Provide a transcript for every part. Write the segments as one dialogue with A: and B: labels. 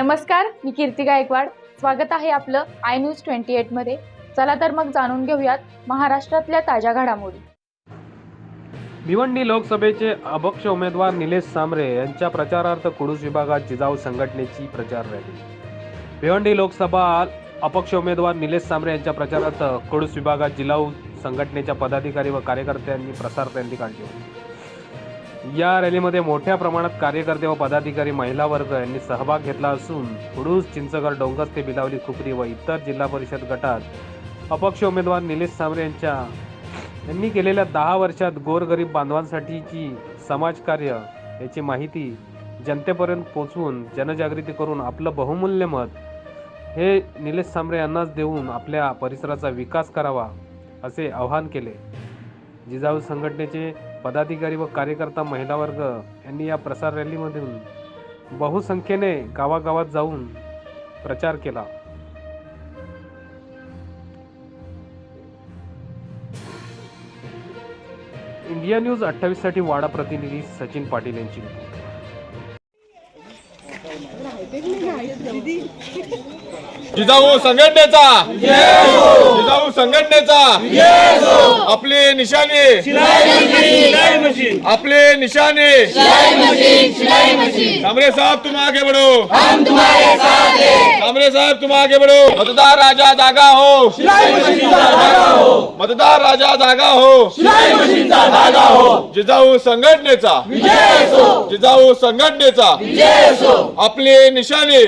A: नमस्कार मी कीर्ती गायकवाड. स्वागत आहे आपलं आय न्यूज ट्वेंटी एटमध्ये चला तर मग जाणून घेऊयात महाराष्ट्रातल्या ताज्या घडामोडी.
B: भिवंडी लोकसभेचे अपक्ष उमेदवार निलेश सांबरे यांच्या प्रचारार्थ कुडूस विभागात जिजाऊ संघटनेची प्रचार रॅली. भिवंडी लोकसभा अपक्ष उमेदवार निलेश सांबरे यांच्या प्रचारार्थ कुडूस विभागात जिल्हा संघटनेच्या पदाधिकारी व कार्यकर्त्यांनी प्रसार रॅली काढली होती. या रॅलीमध्ये मोठ्या प्रमाणात कार्यकर्ते व पदाधिकारी महिला वर्ग यांनी सहभाग घेतला असून कुडूस चिंचगड डोंगस ते बिलावली खुपरी व इतर जिल्हा परिषद गटात अपक्ष उमेदवार निलेश सांबरे यांच्या यांनी केलेल्या दहा वर्षात गोरगरीब बांधवांसाठीची समाजकार्य याची माहिती जनतेपर्यंत पोचवून जनजागृती करून आपलं बहुमूल्य मत हे निलेश सांबरे यांनाच देऊन आपल्या परिसराचा विकास करावा असे आवाहन केले. जिजाऊ संघटनेचे पदाधिकारी व कार्यकर्ता महिला वर्ग यांनी या प्रसार रॅलीमधून बहुसंख्येने गावागावात जाऊन प्रचार केला. इंडिया न्यूज अठ्ठावीससाठी वाडा प्रतिनिधी सचिन पाटील यांची.
C: जिजाऊ संघटनेचा. संघटनेचा. आपले निशाणे. आपले निशाणे. कामरे साहब तुम आगे बढ़ो कामरे साहब तुम आगे बढ़ो मतदार राजा जागा हो. मतदार राजा जागा हो. जिजाऊ संघटनेचा. जिजाऊ संघटनेचा. आपले निशाणे.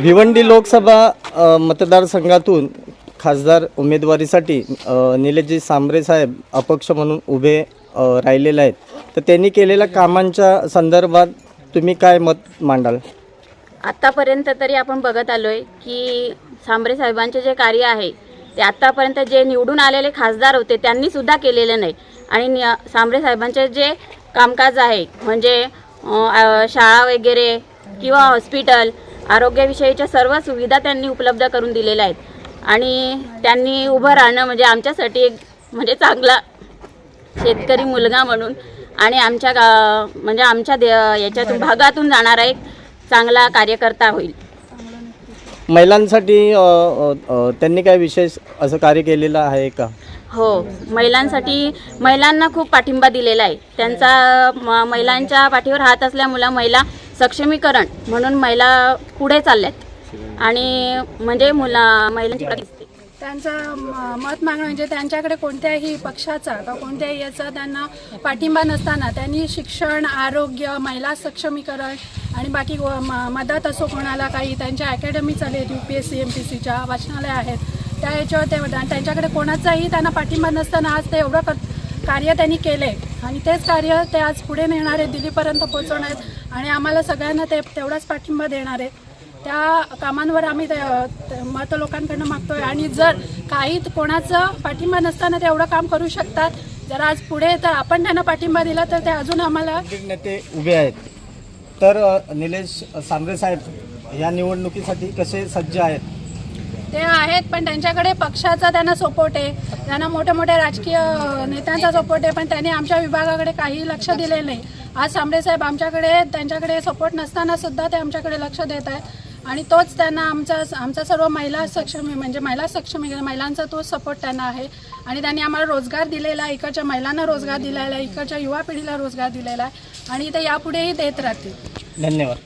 D: भिवंडी लोकसभा मतदारसंघातून खासदार उमेदवारीसाठी अ, निलेशजी सांबरे साहेब अपक्ष म्हणून उभे राहिलेले आहेत. तर त्यांनी केलेल्या कामांच्या संदर्भात तुम्ही काय मत मांडाल?
E: आत्तापर्यंत तरी आपण बघत आलो आहे की सांबरे साहेबांचे जे कार्य आहे ते आत्तापर्यंत जे निवडून आलेले खासदार होते त्यांनी सुद्धा केलेलं नाही. आणि नि- सांबरे साहेबांचे जे कामकाज आहे म्हणजे शाळा वगैरे किंवा हॉस्पिटल आरोग्याविषयीच्या सर्व सुविधा त्यांनी उपलब्ध करून दिलेल्या आहेत. आणि त्यांनी उभं राहणं म्हणजे आमच्यासाठी एक म्हणजे चांगला शेतकरी मुलगा म्हणून आणि आमच्या गा म्हणजे आमच्या दे याच्यातून भागातून जाणारा एक चांगला कार्यकर्ता होईल.
D: महिलांसाठी त्यांनी काय विशेष असं कार्य केलेलं आहे का?
E: हो महिलांसाठी महिलांना खूप पाठिंबा दिलेला आहे. त्यांचा महिलांच्या पाठीवर हात असल्यामुळं महिला सक्षमीकरण म्हणून महिला पुढे चालल्यात आणि म्हणजे मुला महिलांची दिसते.
F: त्यांचं म- मत मागणं म्हणजे त्यांच्याकडे कोणत्याही पक्षाचा का कोणत्याही याचा त्यांना पाठिंबा नसताना त्यांनी शिक्षण आरोग्य महिला सक्षमीकरण आणि बाकी म- मदत असो कोणाला काही त्यांच्या अकॅडमी चालेल U P S C M P सीच्या वाचनालय आहेत त्या याच्यावर ते आणि त्यांच्याकडे कोणाचाही त्यांना पाठिंबा नसताना आज ते एवढं कर कार्य त्यांनी केलं. आहे आणि तेच कार्य ते आज पुढे नेणार आहेत दिल्लीपर्यंत पोहोचवणार आहेत. आणि आम्हाला सगळ्यांना ते तेवढाच पाठिंबा देणार आहे त्या कामांवर आम्ही मत लोकांकडनं मागतोय. आणि जर काही कोणाचं पाठिंबा नसताना ते एवढं काम करू शकतात जर आज पुढे तर आपण त्यांना पाठिंबा दिला तर ते अजून आम्हाला
D: नेते उभे आहेत. तर निलेश सांगरे साहेब या निवडणुकीसाठी कसे सज्ज आहेत?
F: ते आहेत पण त्यांच्याकडे पक्षाचा त्यांना सपोर्ट आहे. त्यांना मोठ्या मोठ्या राजकीय नेत्यांचा सपोर्ट आहे पण त्यांनी आमच्या विभागाकडे काही लक्ष दिलेलं नाही. आज सांबरे साहेब आमच्याकडे त्यांच्याकडे सपोर्ट नसताना सुद्धा ते आमच्याकडे लक्ष देत आहेत. आणि तोच त्यांना आमचा आमचा सर्व महिला सक्षमी म्हणजे महिला सक्षमी महिलांचा तोच सपोर्ट त्यांना आहे. आणि त्यांनी आम्हाला रोजगार दिलेला आहे इकडच्या महिलांना रोजगार दिलेला आहे इकडच्या युवा पिढीला रोजगार दिलेला आहे. आणि ते यापुढेही देत राहतील.
D: धन्यवाद.